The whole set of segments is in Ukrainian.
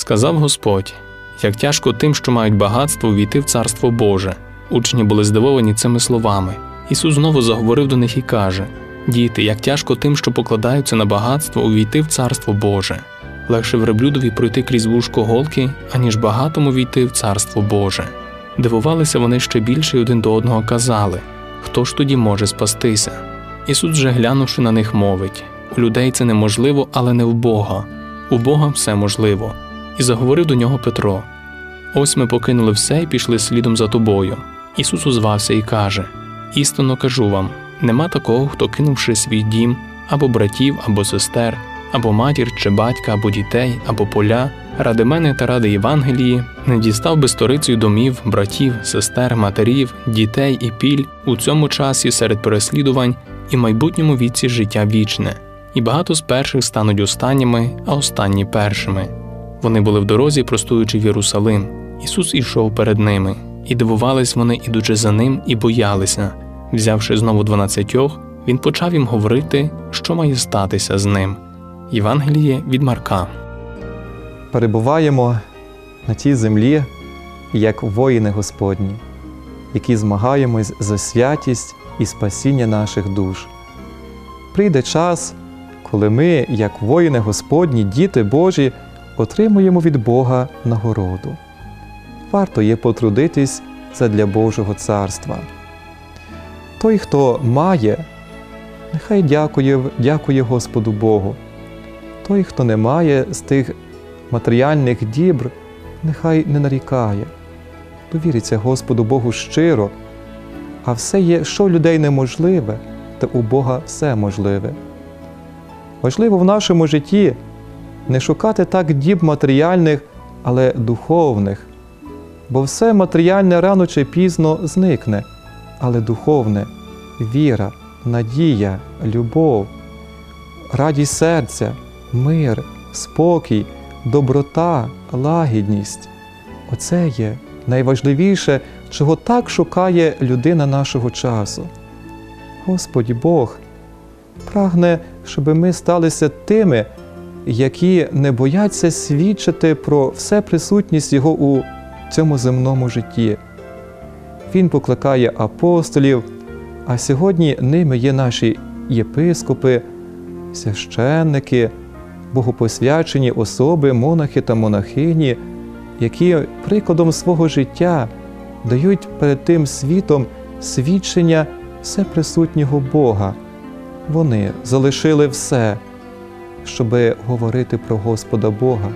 Сказав Господь: як тяжко тим, що мають багатство, увійти в Царство Боже. Учні були здивовані цими словами. Ісус знову заговорив до них і каже: Діти, як тяжко тим, що покладаються на багатство, увійти в Царство Боже. Легше верблюдові пройти крізь вушко голки, аніж багатому війти в Царство Боже. Дивувалися вони ще більше й один до одного казали хто ж тоді може спастися? Ісус же, глянувши на них, мовить у людей це неможливо, але не в Бога. У Бога все можливо. І заговорив до нього Петро: Ось ми покинули все і пішли слідом за тобою. Ісус узвався і каже: Істинно кажу вам: нема такого, хто, кинувши свій дім, або братів, або сестер, або матір чи батька, або дітей, або поля, ради мене та ради Євангелії, не дістав би сторицею домів, братів, сестер, матерів, дітей і піль у цьому часі серед переслідувань і майбутньому віці життя вічне, і багато з перших стануть останніми, а останні першими. Вони були в дорозі, простуючи в Єрусалим. Ісус ішов перед ними, і дивувались вони, ідучи за ним, і боялися. Взявши знову дванадцятьох, він почав їм говорити, що має статися з ним. Євангеліє від Марка. перебуваємо на тій землі, як воїни Господні, які змагаємось за святість і спасіння наших душ. Прийде час, коли ми, як воїни Господні, діти Божі, отримуємо від Бога нагороду. Варто є потрудитись задля Божого царства. Той, хто має, нехай дякує, дякує Господу Богу. Той, хто не має з тих матеріальних дібр, нехай не нарікає, довіриться Господу Богу щиро, а все є, що людей неможливе, та у Бога все можливе. Важливо в нашому житті не шукати так діб матеріальних, але духовних, бо все матеріальне рано чи пізно зникне, але духовне віра, надія, любов, радість серця, мир, спокій доброта, лагідність оце є найважливіше, чого так шукає людина нашого часу. Господь Бог прагне, щоб ми сталися тими, які не бояться свідчити про все присутність Його у цьому земному житті. Він покликає апостолів, а сьогодні ними є наші єпископи, священники богопосвячені особи, монахи та монахині, які прикладом свого життя дають перед тим світом свідчення всеприсутнього Бога. Вони залишили все, щоб говорити про Господа Бога.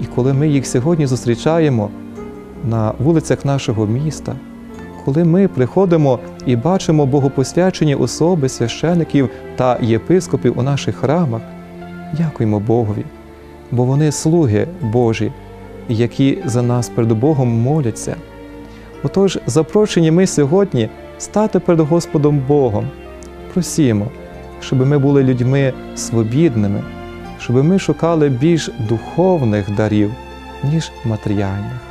І коли ми їх сьогодні зустрічаємо на вулицях нашого міста, коли ми приходимо і бачимо богопосвячені особи священиків та єпископів у наших храмах, Дякуємо Богові, бо вони слуги Божі, які за нас перед Богом моляться. Отож, запрошені ми сьогодні стати перед Господом Богом, просімо, щоб ми були людьми свобідними, щоб ми шукали більш духовних дарів, ніж матеріальних.